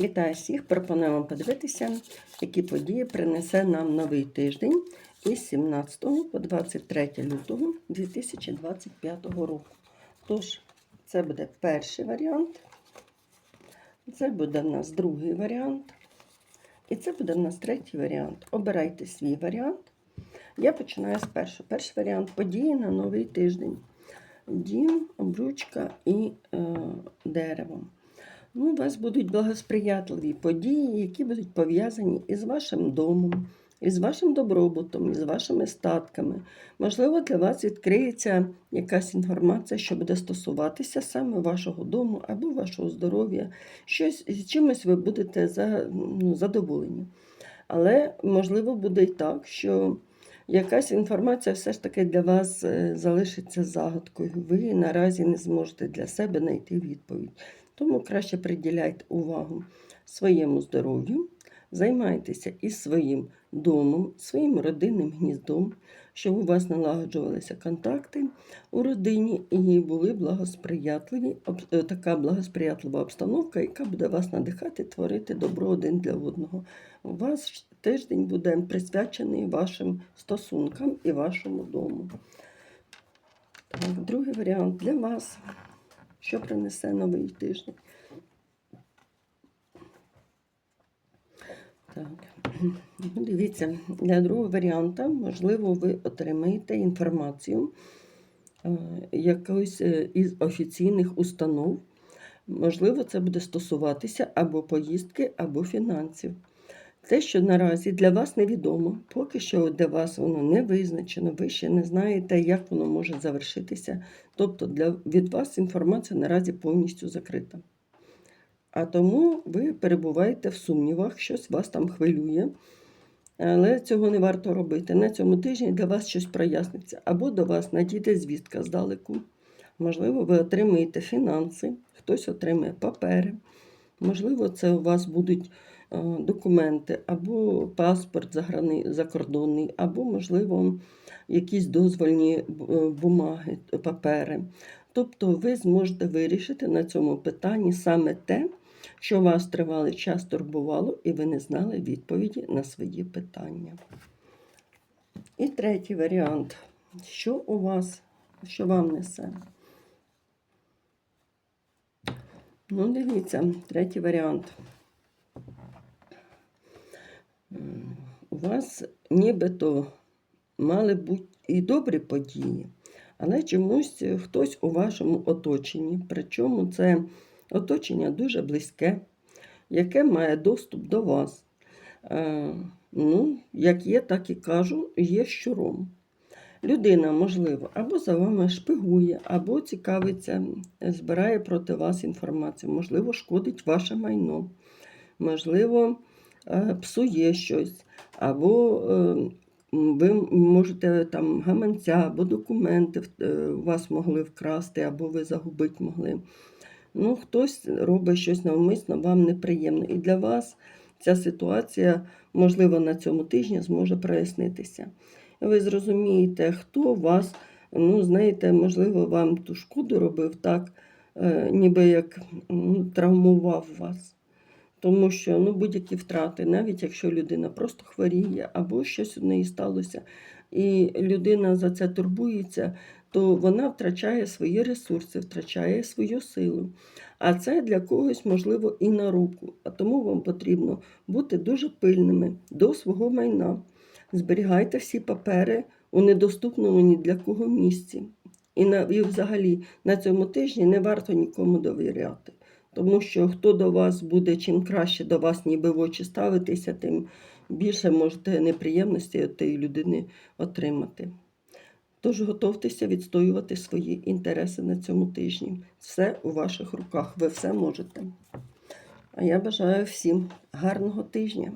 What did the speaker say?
Вітаю всіх! Пропонуємо подивитися, які події принесе нам новий тиждень із 17 по 23 лютого 2025 року. Тож, це буде перший варіант, це буде в нас другий варіант, і це буде в нас третій варіант. Обирайте свій варіант. Я починаю з першого. Перший варіант події на новий тиждень. Дім, обручка і е, дерево. Ну, у вас будуть благосприятливі події, які будуть пов'язані із вашим домом, із вашим добробутом, із вашими статками. Можливо, для вас відкриється якась інформація, що буде стосуватися саме вашого дому або вашого здоров'я. Щось з чимось ви будете ну, задоволені. Але, можливо, буде і так, що якась інформація все ж таки для вас е, залишиться загадкою. Ви наразі не зможете для себе знайти відповідь. Тому краще приділяйте увагу своєму здоров'ю, займайтеся і своїм домом, своїм родинним гніздом, щоб у вас налагоджувалися контакти у родині і були благосприятливі, е, така благосприятлива обстановка, яка буде вас надихати творити добро один для одного. У вас тиждень буде присвячений вашим стосункам і вашому дому. Так, другий варіант для вас. Що принесе новий тиждень? Так. Ну, Дивіться, для другого варіанта, можливо, ви отримаєте інформацію е, якоїсь е, із офіційних установ. Можливо, це буде стосуватися або поїздки, або фінансів. Те, що наразі для вас невідомо, поки що для вас воно не визначено, ви ще не знаєте, як воно може завершитися. Тобто для, від вас інформація наразі повністю закрита. А тому ви перебуваєте в сумнівах, щось вас там хвилює. Але цього не варто робити. На цьому тижні для вас щось проясниться, або до вас надійде звістка здалеку. Можливо, ви отримаєте фінанси, хтось отримає папери. Можливо, це у вас будуть документи, або паспорт закордонний, або, можливо, якісь дозвольні е, бумаги, папери. Тобто ви зможете вирішити на цьому питанні саме те, що вас тривалий час турбувало, і ви не знали відповіді на свої питання. І третій варіант. Що у вас, що вам несе? Ну, дивіться, третій варіант. М, У вас нібито мали бути і добрі події, але чомусь хтось у вашому оточенні, причому це оточення дуже близьке, яке має доступ до вас. Е, ну, як є, так і кажу, є щуром. Людина, можливо, або за вами шпигує, або цікавиться, збирає проти вас інформацію, можливо, шкодить ваше майно, можливо, псує щось, або е, ви можете там гаманця або документи е, у вас могли вкрасти, або ви загубити могли. Ну, хтось робить щось навмисно, вам неприємно. І для вас ця ситуація, можливо, на цьому тижні зможе прояснитися. Ви зрозумієте, хто вас, ну, знаєте, можливо, вам ту шкоду робив так, е, ніби як ну, травмував вас. Тому що ну, будь-які втрати, навіть якщо людина просто хворіє або щось у неї сталося, і людина за це турбується, то вона втрачає свої ресурси, втрачає свою силу. А це для когось, можливо, і на руку. А тому вам потрібно бути дуже пильними до свого майна. Зберігайте всі папери у недоступному ні для кого місці. І, на, і взагалі на цьому тижні не варто нікому довіряти. Тому що хто до вас буде, чим краще до вас ніби в очі ставитися, тим більше можете неприємності тієї людини отримати. Тож готовтеся відстоювати свої інтереси на цьому тижні. Все у ваших руках, ви все можете. А я бажаю всім гарного тижня.